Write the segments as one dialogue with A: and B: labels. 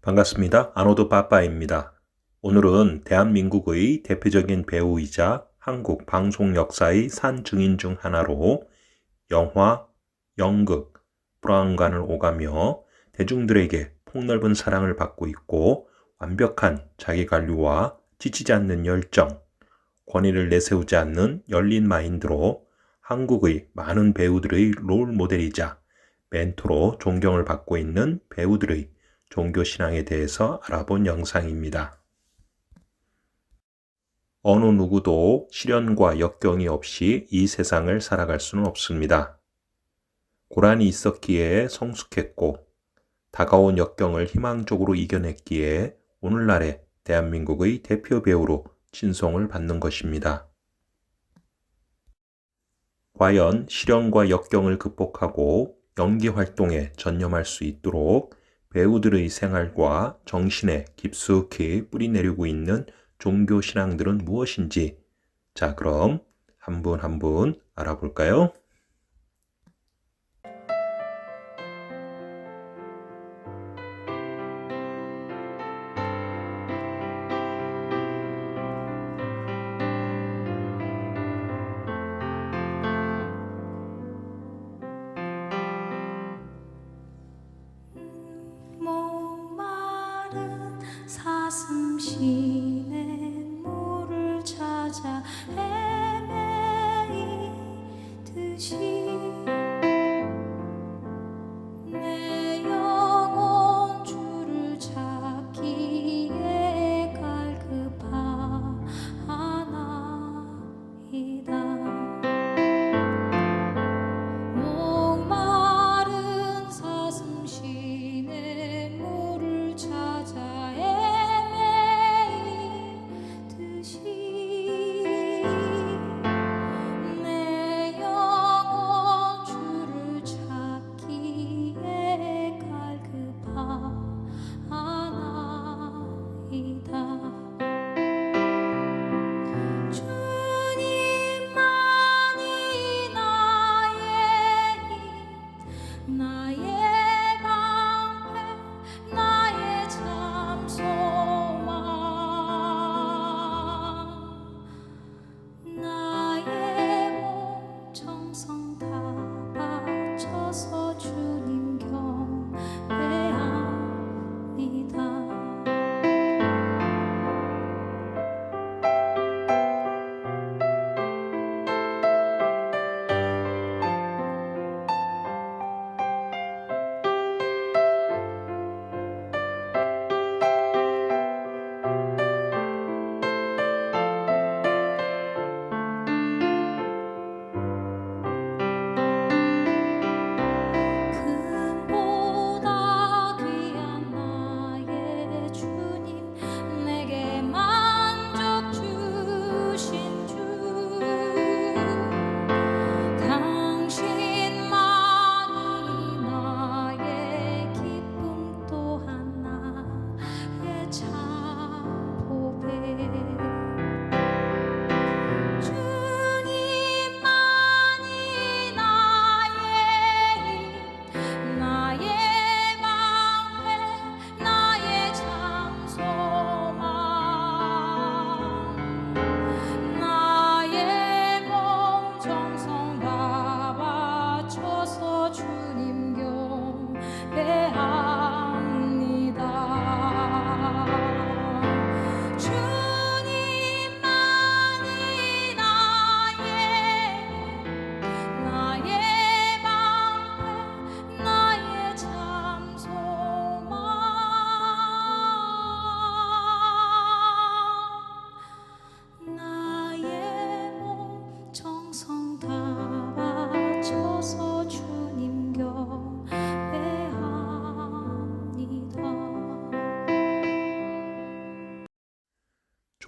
A: 반갑습니다. 아노드 빠빠입니다. 오늘은 대한민국의 대표적인 배우이자 한국 방송 역사의 산 증인 중 하나로 영화, 연극, 브라운관을 오가며 대중들에게 폭넓은 사랑을 받고 있고 완벽한 자기 관리와 지치지 않는 열정, 권위를 내세우지 않는 열린 마인드로 한국의 많은 배우들의 롤 모델이자 멘토로 존경을 받고 있는 배우들의 종교 신앙에 대해서 알아본 영상입니다. 어느 누구도 시련과 역경이 없이 이 세상을 살아갈 수는 없습니다. 고난이 있었기에 성숙했고 다가온 역경을 희망적으로 이겨냈기에 오늘날의 대한민국의 대표 배우로 친송을 받는 것입니다. 과연 시련과 역경을 극복하고 연기 활동에 전념할 수 있도록 배우들의 생활과 정신에 깊숙이 뿌리내리고 있는 종교 신앙들은 무엇인지 자 그럼 한 분 한 분 알아볼까요?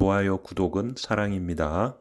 A: 좋아요, 구독은 사랑입니다.